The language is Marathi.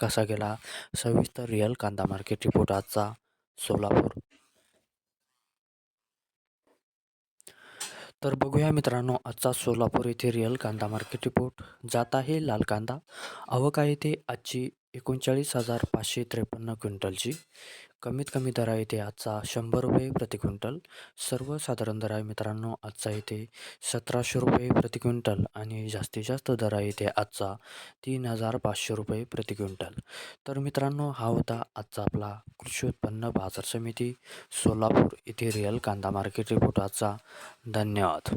कसा गेला? सविस्तर रिअल कांदा मार्केट रिपोर्ट आजचा सोलापूर. तर बघूया मित्रांनो आजचा सोलापूर येथे रिअल कांदा मार्केट रिपोर्ट. जात आहे लाल कांदा आवक आहे ते आजची एकोणचाळीस हजार पाचशे त्रेपन्न क्विंटलची. कमीत कमी दर आहे ते आजचा शंभर रुपये प्रति क्विंटल. सर्वसाधारण दर आहे मित्रांनो आजचा इथे सतराशे रुपये प्रति क्विंटल आणि जास्तीत जास्त दर आहे ते आजचा तीन हजार पाचशे रुपये प्रति क्विंटल. तर मित्रांनो हा होता आजचा आपला कृषी उत्पन्न बाजार समिती सोलापूर येथे रिअल कांदा मार्केट रिपोर्ट आजचा. धन्यवाद.